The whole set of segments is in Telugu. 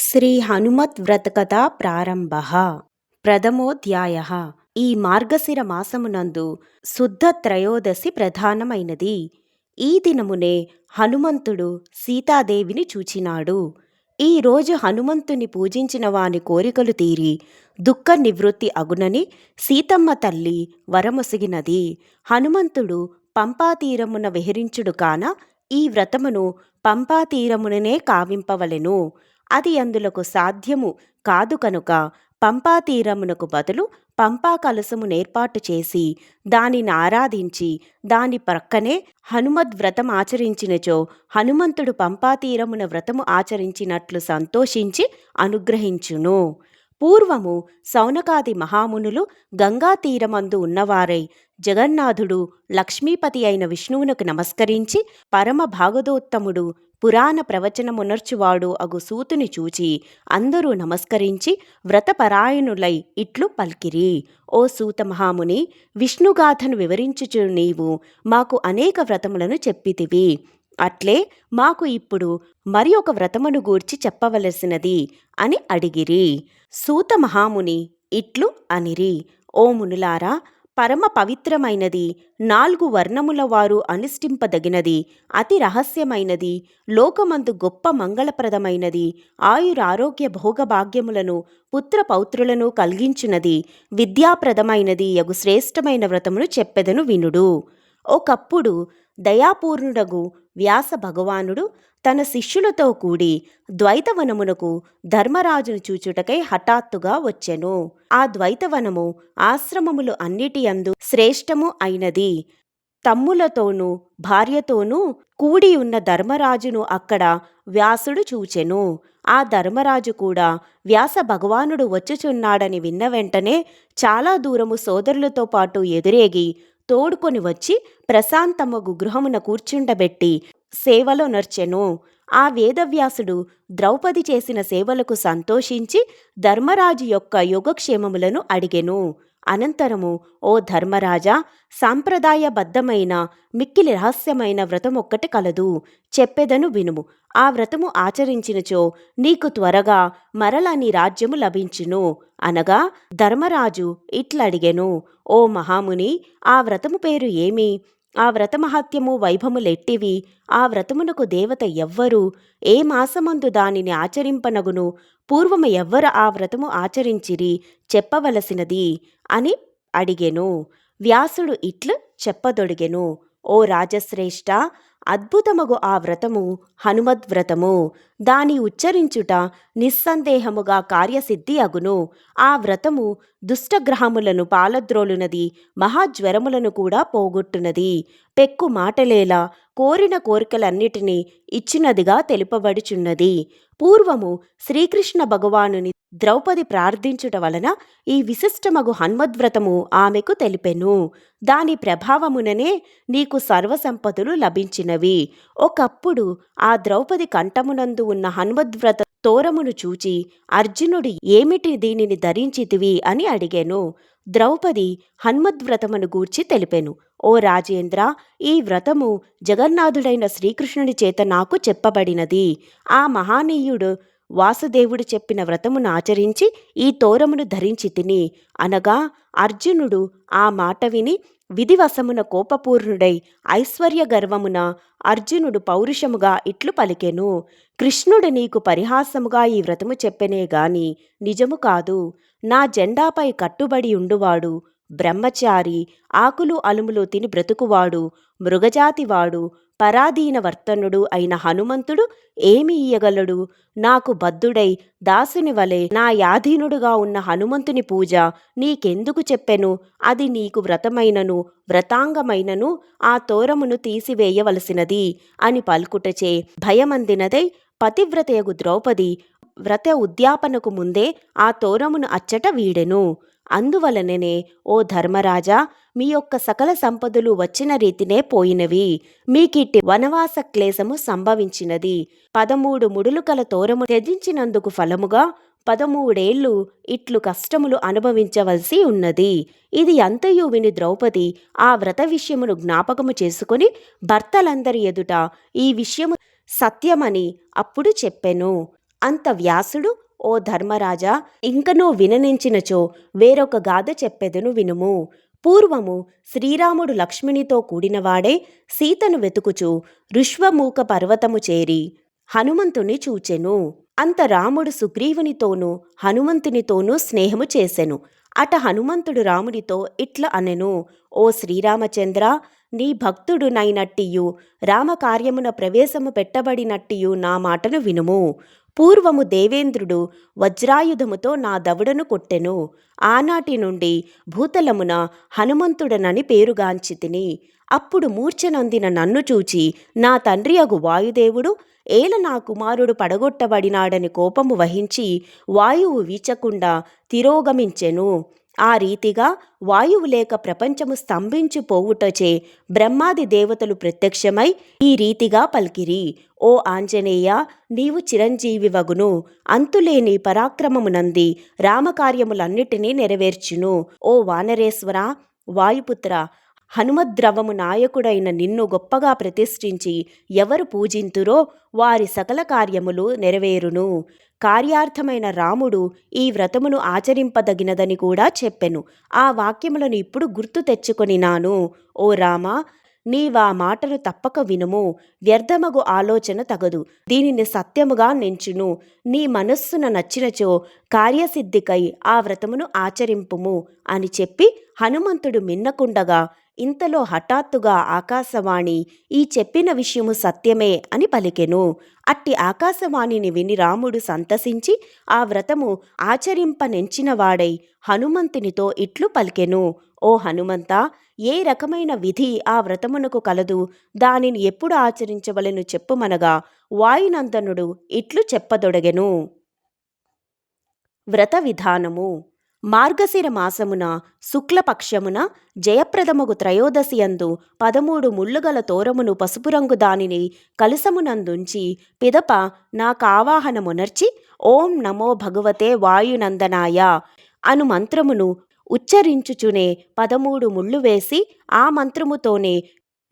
శ్రీ హనుమత్ వ్రతకథ ప్రారంభ. ప్రథమోధ్యాయ. ఈ మార్గశిర మాసమునందు శుద్ధ త్రయోదశి ప్రధానమైనది. ఈ దినమునే హనుమంతుడు సీతాదేవిని చూచినాడు. ఈ రోజు హనుమంతుని పూజించిన వాని కోరికలు తీరి దుఃఖ నివృత్తి అగునని సీతమ్మ తల్లి వరమొసిగినది. హనుమంతుడు పంపాతీరమున విహరించుడు కాన ఈ వ్రతమును పంపాతీరముననే కావింపవలెను. అది అందులకు సాధ్యము కాదు కనుక పంపా తీరమునకు బదులు పంపా కలసము నేర్పాటు చేసి దానిని ఆరాధించి దాని ప్రక్కనే హనుమద్ వ్రతం ఆచరించినచో హనుమంతుడు పంపా తీరమున వ్రతము ఆచరించినట్లు సంతోషించి అనుగ్రహించును. పూర్వము సౌనకాది మహామునులు గంగా తీరమందు ఉన్నవారై జగన్నాథుడు లక్ష్మీపతి అయిన విష్ణువునకు నమస్కరించి పరమ భాగదోత్తముడు పురాణ ప్రవచనమునర్చువాడు అగు సూతుని చూచి అందరూ నమస్కరించి వ్రతపరాయణులై ఇట్లు పల్కిరి. ఓ సూత మహాముని విష్ణుగాథను వివరించుచు నీవు మాకు అనేక వ్రతములను చెప్పితివి. అట్లే మాకు ఇప్పుడు మరి ఒక వ్రతమును గూర్చి చెప్పవలసినది అని అడిగిరి. సూత మహాముని ఇట్లు అనిరి. ఓ మునులారా పరమ పవిత్రమైనది నాలుగు వర్ణముల వారు అనుష్ఠింపదగినది అతి రహస్యమైనది లోకమందు గొప్ప మంగళప్రదమైనది ఆయురారోగ్య భోగభాగ్యములను పుత్ర పౌత్రులను కలిగించినది విద్యాప్రదమైనది యగు శ్రేష్టమైన వ్రతమును చెప్పెదను వినుడు. ఒకప్పుడు దయాపూర్ణుడగు వ్యాస భగవానుడు తన శిష్యులతో కూడి ద్వైతవనమునకు ధర్మరాజును చూచుటకై హఠాత్తుగా వచ్చెను. ఆ ద్వైతవనము ఆశ్రమములు అన్నిటి అందు శ్రేష్టము అయినది. తమ్ములతోనూ భార్యతోనూ కూడి ఉన్న ధర్మరాజును అక్కడ వ్యాసుడు చూచెను. ఆ ధర్మరాజు కూడా వ్యాస భగవానుడు వచ్చుచున్నాడని విన్న వెంటనే చాలా దూరము సోదరులతో పాటు ఎదురేగి తోడుకొని వచ్చి ప్రశాంతమగు గృహమున కూర్చుండబెట్టి సేవలో నర్చెను. ఆ వేదవ్యాసుడు ద్రౌపది చేసిన సేవలకు సంతోషించి ధర్మరాజు యొక్క యోగక్షేమములను అడిగెను. అనంతరము ఓ ధర్మరాజా సాంప్రదాయబద్ధమైన మిక్కిలి రహస్యమైన వ్రతం ఒక్కటి కలదు. చెప్పెదను వినుము. ఆ వ్రతము ఆచరించినచో నీకు త్వరగా మరల నీ రాజ్యము లభించును. అనగా ధర్మరాజు ఇట్లడిగెను. ఓ మహాముని ఆ వ్రతము పేరు ఏమి? ఆ వ్రతమహత్యము వైభములెట్టివి. ఆ వ్రతమునకు దేవత ఎవ్వరు ఏ మాసమందు దానిని ఆచరింపనగును పూర్వము ఎవ్వరు ఆ వ్రతము ఆచరించిరి చెప్పవలసినది అని అడిగెను. వ్యాసుడు ఇట్లు చెప్పదొడిగెను. ఓ రాజశ్రేష్ఠ అద్భుతమగు ఆ వ్రతము హనుమద్వ్రతము. దాని ఉచ్చరించుట నిస్సందేహముగా కార్యసిద్ధి అగును. ఆ వ్రతము దుష్టగ్రహములను పాలద్రోలునది మహాజ్వరములను కూడా పోగొట్టునది. పెక్కు మాటలేలా కోరిన కోరికలన్నిటినీ ఇచ్చినదిగా తెలుపబడుచున్నది. పూర్వము శ్రీకృష్ణ భగవానుని ద్రౌపది ప్రార్థించుట వలన ఈ విశిష్టమగు హన్మద్వ్రతము ఆమెకు తెలిపెను. దాని ప్రభావముననే నీకు సర్వసంపదలు లభించినవి. ఒకప్పుడు ఆ ద్రౌపది కంఠమునందు ఉన్న హనుమద్వ్రత తోరమును చూచి అర్జునుడు ఏమిటి దీనిని ధరించితివి? అని అడిగాను. ద్రౌపది హనుమద్వ్రతమును గూర్చి తెలిపాను. ఓ రాజేంద్ర ఈ వ్రతము జగన్నాథుడైన శ్రీకృష్ణుని చేత నాకు చెప్పబడినది. ఆ మహానీయుడు వాసుదేవుడు చెప్పిన వ్రతమును ఆచరించి ఈ తోరమును ధరించి తిని అనగా అర్జునుడు ఆ మాట విని విధివశమున కోపపూర్ణుడై ఐశ్వర్య గర్వమున అర్జునుడు పౌరుషముగా ఇట్లు పలికెను. కృష్ణుడు నీకు పరిహాసముగా ఈ వ్రతము చెప్పెనే గాని నిజము కాదు. నా జెండాపై కట్టుబడి ఉండువాడు బ్రహ్మచారి ఆకులు అలుములు తిని బ్రతుకువాడు మృగజాతివాడు పరాధీన వర్తనుడు అయిన హనుమంతుడు ఏమి ఇయ్యగలడు? నాకు బద్ధుడై దాసుని వలె నా యాధీనుడుగా ఉన్న హనుమంతుని పూజ నీకెందుకు చెప్పెను? అది నీకు వ్రతమైనను వ్రతాంగమైనను ఆ తోరమును తీసివేయవలసినది అని పలుకుటచే భయమందినదై పతివ్రతయగు ద్రౌపది వ్రత ఉద్యాపనకు ముందే ఆ తోరమును అచ్చట వీడెను. అందువలననే ఓ ధర్మరాజా మీ యొక్క సకల సంపదలు వచ్చిన రీతినే పోయినవి. మీకిట్టి వనవాస క్లేశము సంభవించినది. పదమూడు ముడులు కల తోరము త్యజించినందుకు ఫలముగా పదమూడేళ్ళు ఇట్లు కష్టములు అనుభవించవలసి ఉన్నది. ఇది అంతయు విని ద్రౌపది ఆ వ్రత విషయమును జ్ఞాపకము చేసుకుని భర్తలందరి ఎదుట ఈ విషయము సత్యమని అప్పుడు చెప్పెను. అంత వ్యాసుడు ఓ ధర్మరాజా ఇంకనూ విననించినచో వేరొక గాథ చెప్పెదను వినుము. పూర్వము శ్రీరాముడు లక్ష్మినితో కూడినవాడే సీతను వెతుకుచు ఋష్వమూక పర్వతము చేరి హనుమంతుని చూచెను. అంత రాముడు సుగ్రీవునితోనూ హనుమంతునితోనూ స్నేహము చేసెను. అట హనుమంతుడు రాముడితో ఇట్ల అనెను ఓ శ్రీరామచంద్ర నీ భక్తుడునైనట్టియు రామకార్యమున ప్రవేశము పెట్టబడినట్టియు నా మాటను వినుము. పూర్వము దేవేంద్రుడు వజ్రాయుధముతో నా దవుడను కొట్టెను. ఆనాటి నుండి భూతలమున హనుమంతుడనని పేరుగాంచితిని అప్పుడు మూర్ఛనొందిన నన్ను చూచి నా తండ్రి అగు వాయుదేవుడు ఏల నా కుమారుడు పడగొట్టబడినాడని కోపము వహించి వాయువు వీచకుండా తిరోగమించెను. ఆ రీతిగా వాయువు లేక ప్రపంచము స్తంభించిపోవుటచే బ్రహ్మాది దేవతలు ప్రత్యక్షమై ఈ రీతిగా పలికిరి. ఓ ఆంజనేయ నీవు చిరంజీవివగును అంతులేని పరాక్రమమునంది రామకార్యములన్నిటినీ నెరవేర్చును. ఓ వానరేశ్వర వాయుపుత్ర హనుమద్రవము నాయకుడైన నిన్ను గొప్పగా ప్రతిష్ఠించి ఎవరు పూజింతురో వారి సకల కార్యములు నెరవేరును. కార్యార్థమైన రాముడు ఈ వ్రతమును ఆచరింపదగినదని కూడా చెప్పెను. ఆ వాక్యములను ఇప్పుడు గుర్తు తెచ్చుకొనినాను ఓ రామా నీవా మాటలు తప్పక వినుము. వ్యర్థమగు ఆలోచన తగదు. దీనిని సత్యముగా నెంచును. నీ మనస్సున నచ్చినచో కార్యసిద్ధికై ఆ వ్రతమును ఆచరింపుము అని చెప్పి హనుమంతుడు మిన్నకుండగా ఇంతలో హఠాత్తుగా ఆకాశవాణి ఈ చెప్పిన విషయము సత్యమే అని పలికెను. అట్టి ఆకాశవాణిని విని రాముడు సంతసించి ఆ వ్రతము ఆచరింపనెంచినవాడై హనుమంతునితో ఇట్లు పలికెను. ఓ హనుమంత ఏ రకమైన విధి ఆ వ్రతమునకు కలదు. దానిని ఎప్పుడు ఆచరించవలెను చెప్పుమనగా వాయునందనుడు ఇట్లు చెప్పదొడగెను. వ్రత విధానము. మార్గశిర మాసమున శుక్లపక్షమున జయప్రదమగు త్రయోదశి యందు పదమూడు ముళ్ళుగల తోరమును పసుపు రంగు దానిని కలసమునందుంచి పిదప నాకావాహనమునర్చి ఓం నమో భగవతే వాయునందనాయ అను మంత్రమును ఉచ్చరించుచునే పదమూడు ముళ్ళు వేసి ఆ మంత్రముతోనే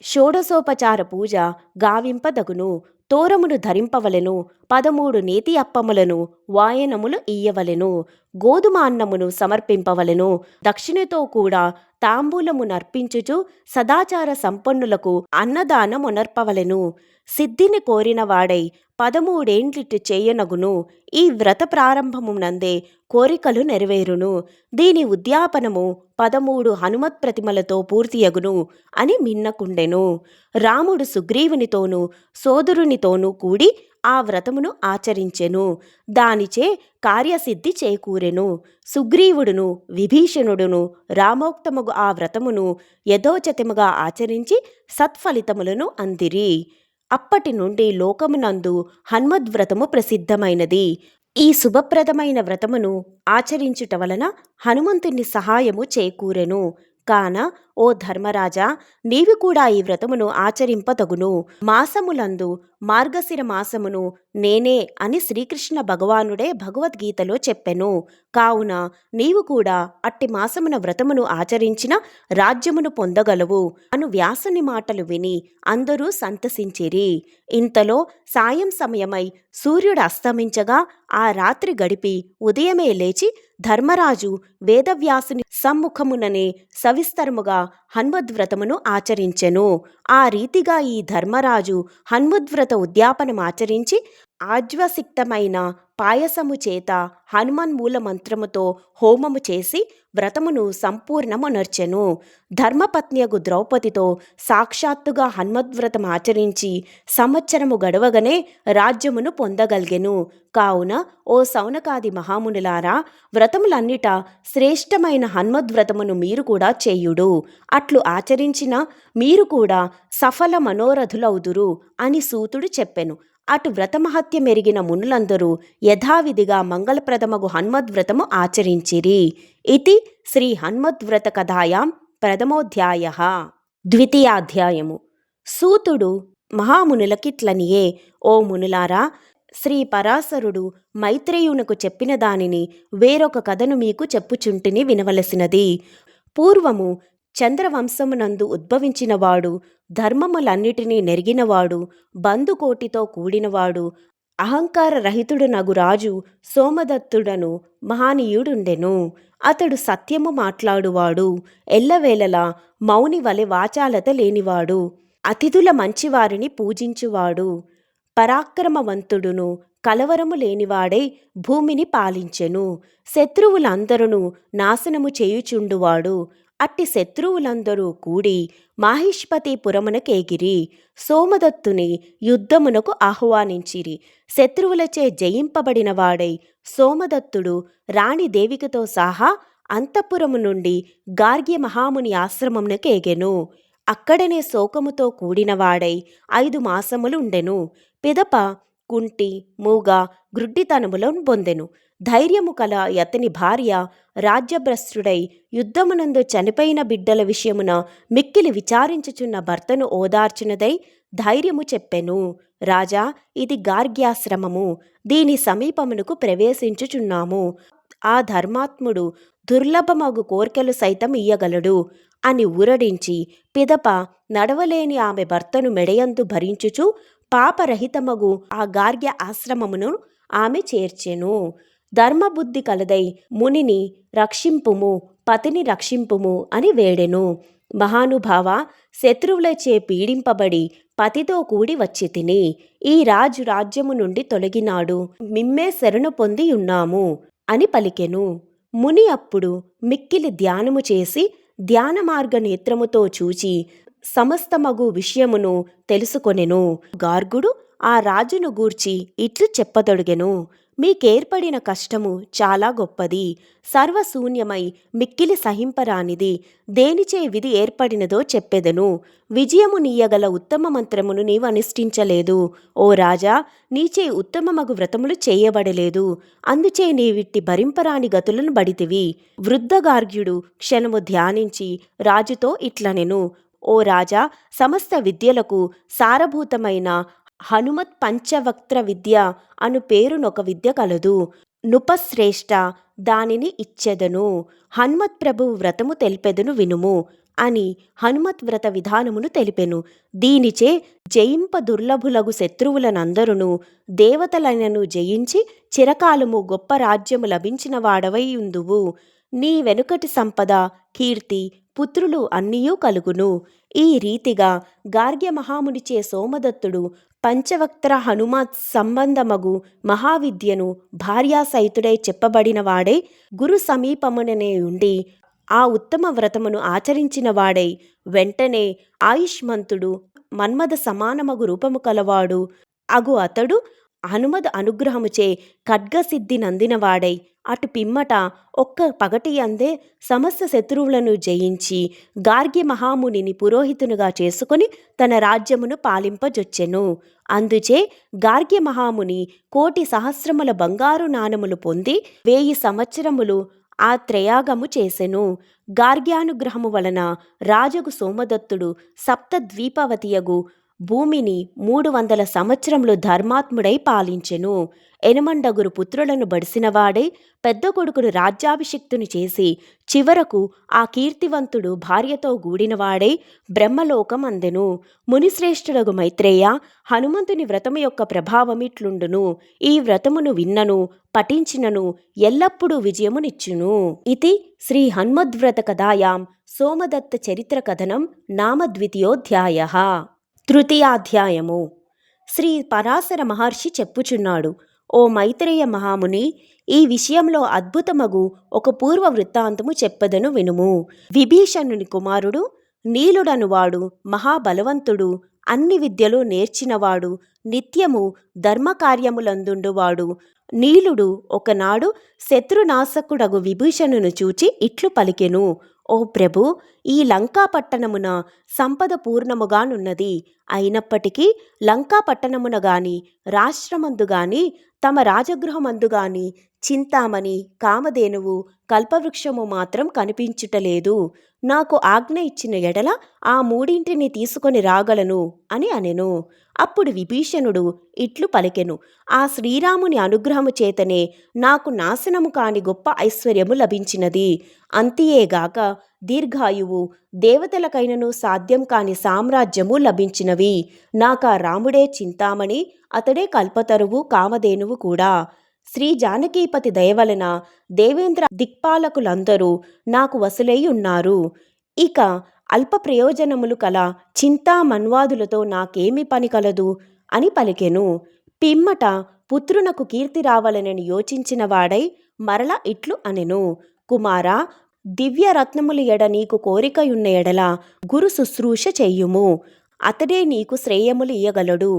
షోడసోపచార పూజ గావింపదగును తోరమును ధరింపవలెను పదమూడు నేతి అప్పములను వాయనములు ఇయ్యవలెను గోధుమ అన్నమును సమర్పింపవలెను దక్షిణతో కూడా తాంబూలము నర్పించుచు సదాచార సంపన్నులకు అన్నదానమునర్పవలెను సిద్ధిని కోరినవాడై పదమూడేండ్లిటి చేయనగును ఈ వ్రత ప్రారంభమునందే కోరికలు నెరవేరును. దీని ఉద్యాపనము పదమూడు హనుమత్ ప్రతిమలతో పూర్తియగును అని మిన్నకుండెను. రాముడు సుగ్రీవునితోనూ సోదరునితోనూ కూడి ఆ వ్రతమును ఆచరించెను. దానిచే కార్యసిద్ధి చేకూరెను. సుగ్రీవుడును విభీషణుడును రామోక్తముగు ఆ వ్రతమును యథోచతముగా ఆచరించి సత్ఫలితములను అందిరి. అప్పటి నుండి లోకమునందు హనుమద్వ్రతము ప్రసిద్ధమైనది. ఈ శుభప్రదమైన వ్రతమును ఆచరించుట వలన హనుమంతుని సహాయము చేకూరెను. కాన ఓ ధర్మరాజా నీవు కూడా ఈ వ్రతమును ఆచరింపతగును మాసములందు మార్గశిర మాసమును నేనే అని శ్రీకృష్ణ భగవానుడే భగవద్గీతలో చెప్పెను. కావున నీవు కూడా అట్టి మాసమున వ్రతమును ఆచరించిన రాజ్యమును పొందగలవు అను వ్యాసుని మాటలు విని అందరూ సంతసించిరి. ఇంతలో సాయం సమయమై సూర్యుడు అస్తమించగా ఆ రాత్రి గడిపి ఉదయమే లేచి ధర్మరాజు వేదవ్యాసుని సమ్ముఖముననే సవిస్తరముగా హన్వద్వ్రతమును ఆచరించెను. ఆ రీతిగా ఈ ధర్మరాజు హన్వద్వ్రత ఉద్యాపనమాచరించి ఆజ్వసిక్తమైన పాయసము చేత హనుమన్మూల మంత్రముతో హోమము చేసి వ్రతమును సంపూర్ణమునర్చెను. ధర్మపత్నియగు ద్రౌపదితో సాక్షాత్తుగా హన్మద్వ్రతం ఆచరించి సంవత్సరము గడవగనే రాజ్యమును పొందగలిగెను. కావున ఓ సౌనకాది మహామునులారా వ్రతములన్నిట శ్రేష్టమైన హన్మద్వ్రతమును మీరు కూడా చేయుడు. అట్లు ఆచరించిన మీరు కూడా సఫల మనోరథులవుదురు అని సూతుడు చెప్పెను. అటు వ్రతమహత్య మెరిగిన మునులందరూ యథావిధిగా మంగళప్రదమగు హన్మద్వ్రతము ఆచరించిరి. ఇది శ్రీ హన్మద్వ్రత కథాయాం ప్రథమోధ్యాయ. ద్వితీయాధ్యాయము. సూతుడు మహామునులకిట్లనియే ఓ మునులారా శ్రీ పరాశరుడు మైత్రేయునకు చెప్పిన దానిని వేరొక కథను మీకు చెప్పుచుంటిని వినవలసినది. పూర్వము చంద్రవంశమునందు ఉద్భవించినవాడు ధర్మములన్నిటినీ నెరిగినవాడు బంధుకోటితో కూడినవాడు అహంకార రహితుడు రాజు సోమదత్తుడను మహానీయుడుండెను. అతడు సత్యము మాట్లాడువాడు ఎల్లవేళలా మౌని వలె వాచాలత లేనివాడు అతిథుల మంచివారిని పూజించువాడు పరాక్రమవంతుడును కలవరము లేనివాడై భూమిని పాలించెను. శత్రువులందరును నాశనము చేయుచుండువాడు అట్టి శత్రువులందరూ కూడి మాహిష్పతిపురమునకేగిరి సోమదత్తుని యుద్ధమునకు ఆహ్వానించిరి. శత్రువులచే జయింపబడిన వాడై సోమదత్తుడు రాణి దేవికతో సహా అంతఃపురము నుండి గార్గ్య మహాముని ఆశ్రమమునకేగెను. అక్కడనే శోకముతో కూడినవాడై ఐదు మాసములుండెను. పిదప కుంటి మూగ గ్రుడ్డితనములను పొందెను. ధైర్యము కల అతని భార్య రాజ్యభ్రష్టుడై యుద్ధమునందు చనిపోయిన బిడ్డల విషయమున మిక్కిలి విచారించుచున్న భర్తను ఓదార్చినదై ధైర్యము చెప్పెను. రాజా ఇది గార్గ్యాశ్రమము. దీని సమీపమునకు ప్రవేశించుచున్నాము. ఆ ధర్మాత్ముడు దుర్లభమగు కోర్కెలు సైతం ఇయ్యగలడు అని ఊరడించి పిదప నడవలేని ఆమె భర్తను మెడయందు భరించుచు పాపరహితమగు ఆ గార్గ్య ఆశ్రమమును ఆమె చేర్చెను. ధర్మబుద్ధి కలదై మునిని రక్షింపుము పతిని రక్షింపుము అని వేడెను. మహానుభావ శత్రువులచే పీడింపబడి పతితో కూడి వచ్చి తిని ఈ రాజు రాజ్యము నుండి తొలగినాడు మిమ్మే శరణు పొంది ఉన్నాము అని పలికెను. ముని అప్పుడు మిక్కిలి ధ్యానము చేసి ధ్యాన మార్గ నేత్రముతో చూచి సమస్తమగు విషయమును తెలుసుకొనెను. గార్గుడు ఆ రాజును గూర్చి ఇట్లు చెప్పదొడిగెను. మీకేర్పడిన కష్టము చాలా గొప్పది. సర్వశూన్యమై మిక్కిలి సహింపరానిది. దేనిచే విధి ఏర్పడినదో చెప్పెదను. విజయము నీయగల ఉత్తమ మంత్రమును నీవు అనుష్ఠించలేదు ఓ రాజా నీచే ఉత్తమమగు వ్రతములు చేయబడలేదు. అందుచే నీవిట్టి భరింపరాని గతులను బడితివి. వృద్ధగార్గ్యుడు క్షణము ధ్యానించి రాజుతో ఇట్లనెను. ఓ రాజా సమస్త విద్యలకు సారభూతమైన హనుమత్ పంచవక్త్ర విద్య అను పేరునొక విద్య కలదు. నుపశ్రేష్ట దానిని ఇచ్చెదను. హనుమత్ ప్రభు వ్రతము తెలిపెదను వినుము అని హనుమత్ వ్రత విధానమును తెలిపెను. దీనిచే జయింప దుర్లభులగు శత్రువులనందరును దేవతలైనను జయించి చిరకాలము గొప్ప రాజ్యము లభించిన వాడవై ఉందువు. నీ వెనుకటి సంపద కీర్తి పుత్రులు అన్నీయూ కలుగును. ఈ రీతిగా గార్గ్య మహామునిచే సోమదత్తుడు పంచవక్త్ర హనుమత్ సంబంధమగు మహావిద్యను భార్యాసహితుడై చెప్పబడినవాడై గురు సమీపముననే ఉండి ఆ ఉత్తమ వ్రతమును ఆచరించినవాడై వెంటనే ఆయుష్మంతుడు మన్మద సమానమగు రూపము కలవాడు. అగు అతడు హనుమద్ అనుగ్రహముచే ఖడ్గసిద్ధి నందినవాడై అటు పిమ్మట ఒక్క పగటి అందే సమస్త శత్రువులను జయించి గార్గి మహామునిని పురోహితునిగా చేసుకొని తన రాజ్యమును పాలింపజొచ్చెను. అందుచే గార్గి మహాముని కోటి సహస్రముల బంగారు నాణములు పొంది వేయి సంవత్సరములు ఆ త్రయాగము చేసెను. గార్గ్యానుగ్రహము వలన రాజగు సోమదత్తుడు సప్తద్వీపవతియగు భూమిని మూడు వందల సంవత్సరములు ధర్మాత్ముడై పాలించెను. ఎనమండగురు పుత్రులను బడిసినవాడై పెద్ద కొడుకును రాజ్యాభిషిక్తుని చేసి చివరకు ఆ కీర్తివంతుడు భార్యతో గూడినవాడై బ్రహ్మలోకం అందెను. మునిశ్రేష్ఠుడగు మైత్రేయ హనుమంతుని వ్రతము యొక్క ప్రభావమిట్లుండును. ఈ వ్రతమును విన్నను పఠించినను ఎల్లప్పుడూ విజయమునిచ్చును. ఇది శ్రీ హనుమద్వ్రత కథాయాం సోమదత్త చరిత్ర కథనం నామద్వితీయోధ్యాయ. తృతీయాధ్యాయము. శ్రీ పరాశర మహర్షి చెప్పుచున్నాడు ఓ మైత్రేయ మహాముని ఈ విషయంలో అద్భుతమగు ఒక పూర్వ వృత్తాంతము చెప్పదను వినుము. విభీషణుని కుమారుడు నీలుడనువాడు మహాబలవంతుడు అన్ని విద్యలు నేర్చినవాడు నిత్యము ధర్మకార్యములందుండువాడు. నీలుడు ఒకనాడు శత్రునాశకుడగు విభీషణును చూచి ఇట్లు పలికెను ఓ ప్రభు ఈ లంకా పట్టణమున సంపద పూర్ణముగానున్నది అయినప్పటికీ లంకా పట్టణమున గాని రాష్ట్రమందు గాని తమ రాజగృహమందు గాని చింతామణి కామధేనువు కల్పవృక్షము మాత్రం కనిపించుటలేదు నాకు ఆజ్ఞ ఇచ్చిన ఎడల ఆ మూడింటిని తీసుకొని రాగలను అని అనెను. అప్పుడు విభీషణుడు ఇట్లు పలికెను. ఆ శ్రీరాముని అనుగ్రహము చేతనే నాకు నాశనము కాని గొప్ప ఐశ్వర్యము లభించినది. అంతియేగాక దీర్ఘాయువు దేవతలకైనను సాధ్యం కాని సామ్రాజ్యము లభించినవి. నాకా రాముడే చింతామణి అతడే కల్పతరువు కామధేనువు కూడా. శ్రీ జానకీపతి దయవలన దేవేంద్ర దిక్పాలకులందరూ నాకు వసులై ఉన్నారు. ఇక అల్ప ప్రయోజనములు కల చింతామన్వాదులతో నాకేమి పని కలదు అని పలికెను. పిమ్మట పుత్రునకు కీర్తి రావాలనని యోచించిన వాడై మరల ఇట్లు అనెను. కుమారా దివ్యరత్నముల ఎడ నీకు కోరికయున్న ఎడల గురు శుశ్రూష చెయ్యుము అతడే నీకు శ్రేయములు ఇయ్యగలడు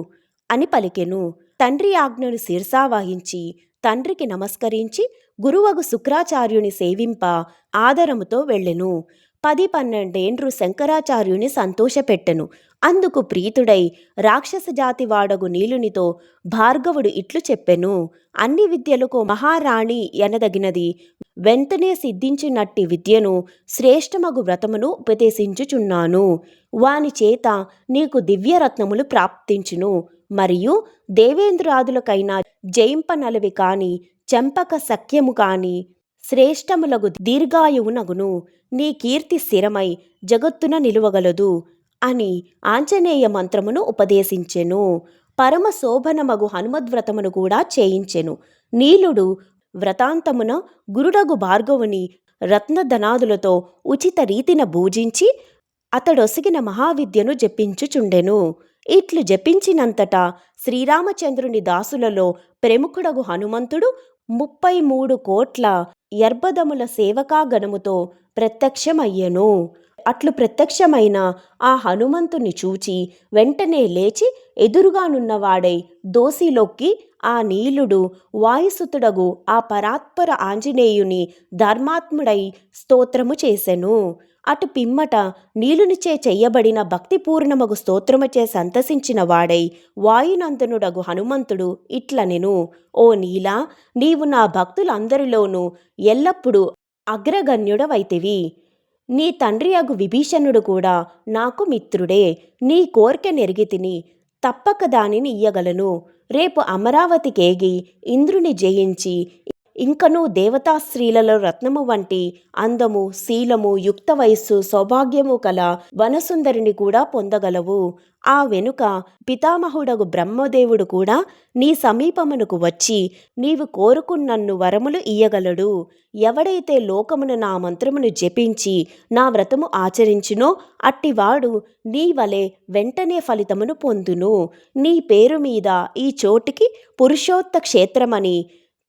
అని పలికెను. తండ్రి ఆజ్ఞను శిరసావహించి తండ్రికి నమస్కరించి గురువగు శుక్రాచార్యుని సేవింప ఆదరముతో వెళ్ళెను. పది పన్నెండేండ్రు శంకరాచార్యుని సంతోషపెట్టెను. అందుకు ప్రీతుడై రాక్షస జాతి వాడగు నీలునితో భార్గవుడు ఇట్లు చెప్పెను. అన్ని విద్యలకు మహారాణి ఎనదగినది. వెంటనే సిద్ధించినట్టి విద్యను శ్రేష్టమగు వ్రతమును ఉపదేశించుచున్నాను. వాని చేత నీకు దివ్యరత్నములు ప్రాప్తించును. మరియు దేవేంద్రాదులకైనా జయింపనలవి కాని చెంపక సఖ్యము కాని శ్రేష్టములగు దీర్ఘాయువునగును నీ కీర్తి స్థిరమై జగత్తున నిలువగలదు అని ఆంజనేయ మంత్రమును ఉపదేశించెను. పరమ శోభనమగు హనుమద్వ్రతమును కూడా చేయించెను. నీలుడు వ్రతాంతమున గురుడగు భార్గవుని రత్నధనాదులతో ఉచిత రీతిన పూజించి అతడొసిగిన మహావిద్యను జపించుచుండెను. ఇట్లు జపించినంతటా శ్రీరామచంద్రుని దాసులలో ప్రముఖుడగు హనుమంతుడు ముప్పై మూడు కోట్ల యర్బదముల సేవకాగణముతో ప్రత్యక్షమయ్యెను. అట్లు ప్రత్యక్షమైన ఆ హనుమంతుని చూచి వెంటనే లేచి ఎదురుగానున్నవాడై దోసిలోకి ఆ నీలుడు వాయుసుతుడగు ఆ పరాత్పర ఆంజనేయుని ధర్మాత్ముడై స్తోత్రము చేసెను. అటు పిమ్మట నీలునిచే చెయ్యబడిన భక్తిపూర్ణమగు స్తోత్రముచే సంతసించిన వాడై వాయునందనుడగు హనుమంతుడు ఇట్లనెను ఓ నీలా నీవు నా భక్తులందరిలోనూ ఎల్లప్పుడూ అగ్రగణ్యుడవైతివి. నీ తండ్రి అగు విభీషణుడు కూడా నాకు మిత్రుడే. నీ కోరిక నెరిగితిని తప్పక దానిని ఇయ్యగలను. రేపు అమరావతికేగి ఇంద్రుని జయించి ఇంకనూ దేవతా స్త్రీలలో రత్నము వంటి అందము శీలము యుక్త వయస్సు సౌభాగ్యము కల వనసుందరిని కూడా పొందగలవు. ఆ వెనుక పితామహుడగు బ్రహ్మదేవుడు కూడా నీ సమీపమునకు వచ్చి నీవు కోరుకున్నన్ను వరములు ఇయ్యగలడు. ఎవడైతే లోకమున నా మంత్రమును జపించి నా వ్రతము ఆచరించునో అట్టివాడు నీ వలె వెంటనే ఫలితమును పొందును. నీ పేరు మీద ఈ చోటికి పురుషోత్త క్షేత్రమని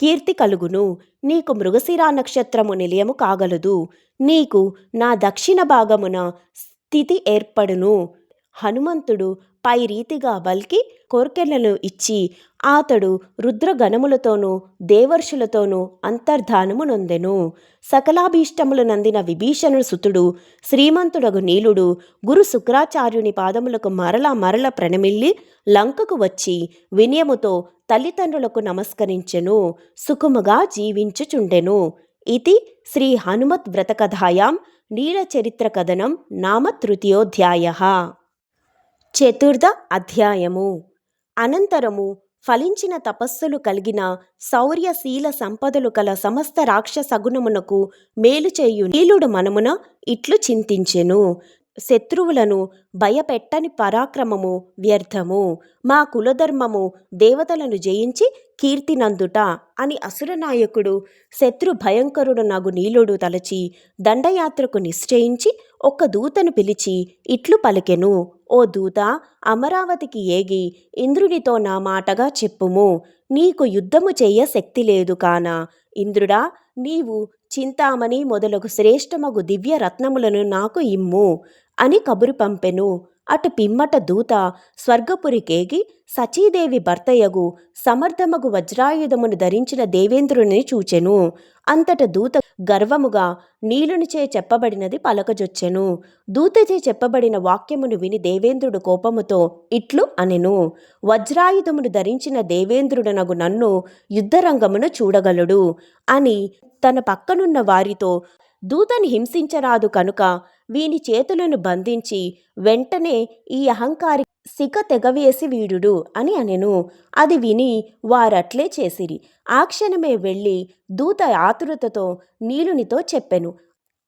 కీర్తి కలుగును. నీకు మృగశిరా నక్షత్రము నిలయము కాగలదు నీకు నా దక్షిణ భాగమున స్థితి ఏర్పడును. హనుమంతుడు పై రీతిగా బల్కి కోర్కెలను ఇచ్చి అతడు రుద్రగణములతోనూ దేవర్షులతోనూ అంతర్ధానము నొందెను. సకలాభీష్టములు నందిన విభీషణుడు సుతుడు శ్రీమంతుడగు నీలుడు గురు శుక్రాచార్యుని పాదములకు మరల మరల ప్రణమిల్లి లంకకు వచ్చి వినయముతో తల్లిదండ్రులకు నమస్కరించెను సుఖముగా జీవించుచుండెను. ఇది శ్రీ హనుమత్ వ్రతకథాయాం నీలచరిత్ర కథనం నామ తృతీయోధ్యాయ. చతుర్థ అధ్యాయము. అనంతరము ఫలించిన తపస్సులు కలిగిన శౌర్యశీల సంపదలు కల సమస్త రాక్షసగుణమునకు మేలు చేయు నీలుడు మనమున ఇట్లు చింతించెను. శత్రువులను భయపెట్టని పరాక్రమము వ్యర్థము. మా కులధర్మము దేవతలను జయించి కీర్తినందుట అని అసురనాయకుడు శత్రు భయంకరుడు నగు నీలుడు తలచి దండయాత్రకు నిశ్చయించి ఒక్క దూతను పిలిచి ఇట్లు పలికెను ఓ దూత అమరావతికి ఏగి ఇంద్రునితో నా మాటగా చెప్పుము. నీకు యుద్ధము చేయ శక్తి లేదు కాన. ఇంద్రుడా నీవు చింతామణి మొదలగు శ్రేష్టమగు దివ్య రత్నములను నాకు ఇమ్ము అని కబురు పంపెను. అటు పిమ్మట దూత స్వర్గపురికేగి సచీదేవి భర్తయగు సమర్థమగు వజ్రాయుధమును ధరించిన దేవేంద్రుని చూచెను. అంతట దూత గర్వముగా నీలునిచే చెప్పబడినది పలకజొచ్చెను. దూతచే చెప్పబడిన వాక్యమును విని దేవేంద్రుడు కోపముతో ఇట్లు అనెను. వజ్రాయుధమును ధరించిన దేవేంద్రుడనగు నన్ను యుద్ధరంగమున చూడగలడు అని తన పక్కనున్న వారితో దూతని హింసించరాదు కనుక వీని చేతులను బంధించి వెంటనే ఈ అహంకారి సిక తెగవేసి వీడుడు అని అనెను. అది విని వారట్లే చేసిరి. ఆ క్షణమే వెళ్ళి దూత ఆతురతతో నీలునితో చెప్పెను.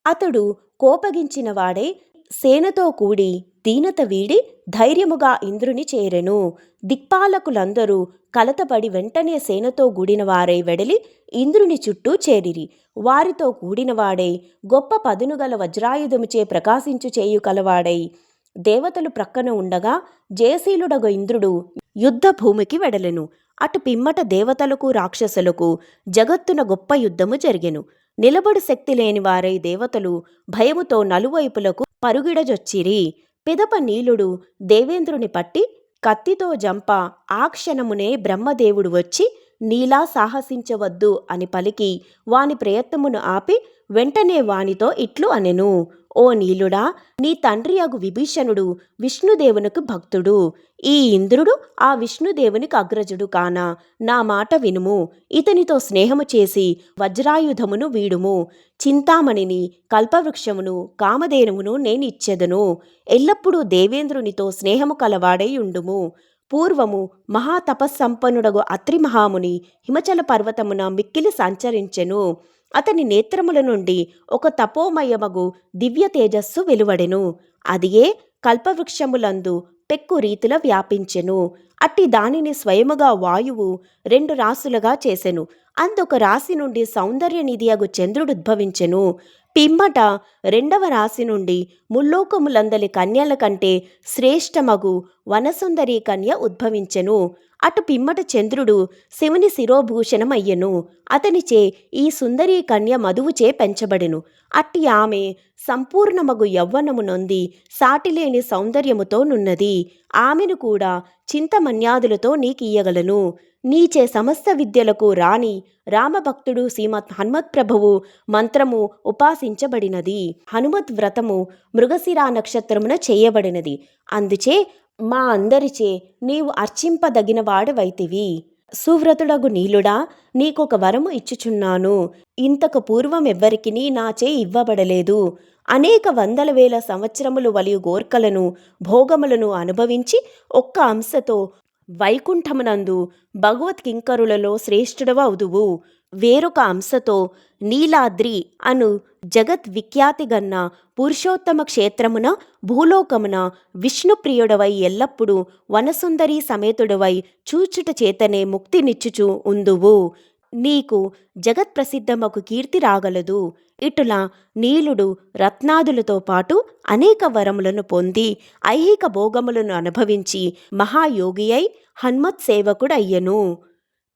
అతడు కోపగించిన వాడే సేనతో కూడి దీనత వీడి ధైర్యముగా ఇంద్రుని చేరెను. దిక్పాలకులందరూ కలతపడి వెంటనే సేనతో కూడిన వారై వెడలి ఇంద్రుని చుట్టూ చేరిరి. వారితో కూడినవాడై గొప్ప పదునుగల వజ్రాయుధముచే ప్రకాశించు చేయు కలవాడై. దేవతలు ప్రక్కన ఉండగా జయశీలుడగ ఇంద్రుడు యుద్ధ భూమికి వెడలెను. అటు పిమ్మట దేవతలకు రాక్షసులకు జగత్తున గొప్ప యుద్ధము జరిగెను. నిలబడు శక్తి లేని వారై దేవతలు భయముతో నలువైపులకు పరుగిడజొచ్చిరి. పిదప నీలుడు దేవేంద్రుని పట్టి కత్తితో జంప ఆ క్షణమునే బ్రహ్మదేవుడు వచ్చి నీలా సాహసించవద్దు అని పలికి వాని ప్రయత్నమును ఆపి వెంటనే వానితో ఇట్లు అనెను. ఓ నీలుడా నీ తండ్రి అగు విభీషణుడు విష్ణుదేవునికి భక్తుడు. ఈ ఇంద్రుడు ఆ విష్ణుదేవునికి అగ్రజుడు కాన? నా మాట వినుము. ఇతనితో స్నేహము చేసి వజ్రాయుధమును వీడుము. చింతామణిని కల్పవృక్షమును కామధేనువును నేనిచ్చెదను ఎల్లప్పుడూ దేవేంద్రునితో స్నేహము కలవాడై ఉండుము. పూర్వము మహాతపస్సంపన్నుడగు అత్రి మహాముని హిమచల పర్వతమున మిక్కిలి సంచరించెను. అతని నేత్రముల నుండి ఒక తపోమయమగు దివ్య తేజస్సు వెలువడెను. అదియే కల్పవృక్షములందు పెక్కు రీతిలో వ్యాపించెను. అట్టి దానిని స్వయముగా వాయువు రెండు రాసులుగా చేసెను. అందొక రాశి నుండి సౌందర్య నిధియగు చంద్రుడుద్భవించెను పిమ్మట రెండవ రాశి నుండి ముల్లోకములందలి కన్యల కంటే శ్రేష్టమగు వనసుందరి కన్య ఉద్భవించెను. అటు పిమ్మట చంద్రుడు శివుని శిరోభూషణమయ్యెను. అతనిచే ఈ సుందరీ కన్య మధువుచే పెంచబడెను. అట్టి ఆమె సంపూర్ణమగు యవ్వనము నొంది సాటిలేని సౌందర్యముతో నున్నది. ఆమెను కూడా చింతమన్యాదులతో నీకియ్యగలను. నీచే సమస్త విద్యలకు రాణి రామభక్తుడు శ్రీమత్ హనుమత్ప్రభువు మంత్రము ఉపాసించబడినది. హనుమత్ వ్రతము మృగశిరా నక్షత్రమున చేయబడినది. అందుచే మా అందరిచే నీవు అర్చింపదగిన వాడవైతివి సువ్రతుడగు నీలుడా నీకొక వరము ఇచ్చుచున్నాను. ఇంతకు పూర్వం ఎవ్వరికిని నాచే ఇవ్వబడలేదు. అనేక వందల వేల సంవత్సరములు వలియు గోర్కలను భోగములను అనుభవించి ఒక్క అంశతో వైకుంఠమునందు భగవత్ కింకరులలో శ్రేష్ఠుడవవుదువు. వేరొక అంశతో నీలాద్రి అను జగత్ విఖ్యాతిగన్న పురుషోత్తమ క్షేత్రమున భూలోకమున విష్ణుప్రియుడవై ఎల్లప్పుడూ వనసుందరి సమేతుడవై చూచుట చేతనే ముక్తినిచ్చుచు ఉందువు. నీకు జగత్ప్రసిద్ధమకు కీర్తి రాగలదు. ఇటులా నీలుడు రత్నాదులతో పాటు అనేక వరములను పొంది ఐహిక భోగములను అనుభవించి మహాయోగి అయి హన్మత్ సేవకుడయ్యను.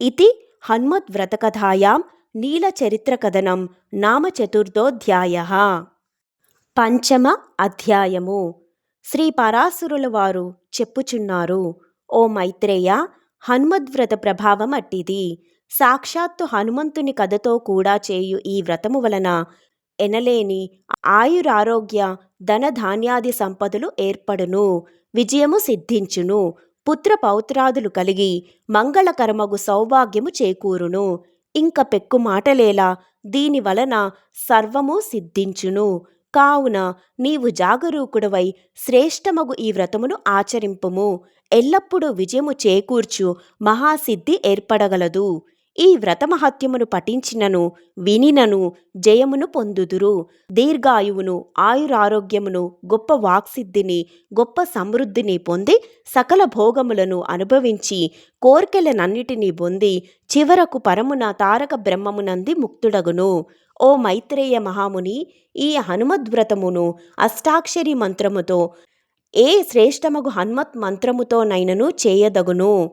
ఇది హన్మత్ వ్రతకథాయాం నీలచరిత్రకథనం నామచతుర్థోధ్యాయ పంచమ అధ్యాయము. శ్రీ పరాశురుల వారు చెప్పుచున్నారు ఓ మైత్రేయ హనుమద్వ్రత ప్రభావం అట్టిది. సాక్షాత్తు హనుమంతుని కథతో కూడా చేయు ఈ వ్రతము వలన ఎనలేని ఆయురారోగ్య ధనధాన్యాది సంపదలు ఏర్పడును విజయము సిద్ధించును. పుత్ర పౌత్రాదులు కలిగి మంగళకరమగు సౌభాగ్యము చేకూరును. ఇంక పెక్కు మాటలేలా దీని వలన సర్వము సిద్ధించును. కావున నీవు జాగరూకుడవై శ్రేష్టమగు ఈ వ్రతమును ఆచరింపుము. ఎల్లప్పుడూ విజయము చేకూర్చు మహాసిద్ధి ఏర్పడగలదు. ఈ వ్రతమహత్యమును పఠించినను వినినను జయమును పొందుదురు. దీర్ఘాయువును ఆయురారోగ్యమును గొప్ప వాక్సిద్ధిని గొప్ప సమృద్ధిని పొంది సకల భోగములను అనుభవించి కోర్కెలనన్నిటినీ పొంది చివరకు పరమున తారక బ్రహ్మమునంది ముక్తుడగును. ఓ మైత్రేయ మహాముని ఈ హనుమద్వ్రతమును అష్టాక్షరి మంత్రముతో ఏ శ్రేష్టమగు హనుమత్ మంత్రముతోనైనను చేయదగును.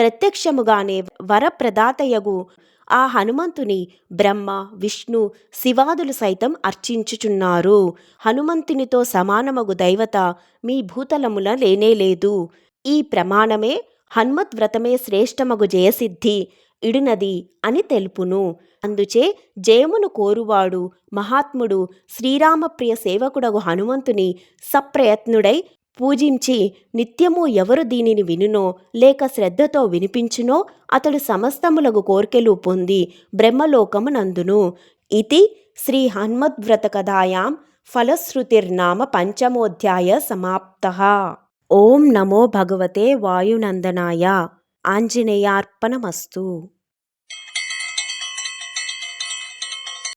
ప్రత్యక్షముగానే వరప్రదాతయగు ఆ హనుమంతుని బ్రహ్మ విష్ణు శివాదులు సైతం అర్చించుచున్నారు. హనుమంతునితో సమానమగు దైవత మీ భూతలముల లేనేలేదు ఈ ప్రమాణమే హనుమత్ వ్రతమే శ్రేష్టమగు జయసిద్ధి ఇడునది అని తెలుపును. అందుచే జయమును కోరువాడు మహాత్ముడు శ్రీరామప్రియ సేవకుడగు హనుమంతుని సప్రయత్నుడై పూజించి నిత్యము ఎవరు దీనిని వినునో లేక శ్రద్ధతో వినిపించునో అతడు సమస్తములకు కోర్కెలు పొంది బ్రహ్మలోకమునందును. ఇది శ్రీ హన్మద్వ్రత కథాయాం ఫలశ్రుతిర్నామ పంచమోధ్యాయ సమాప్త. ఓం నమో భగవతే వాయునందనాయ. ఆంజనేయార్పణమస్తు.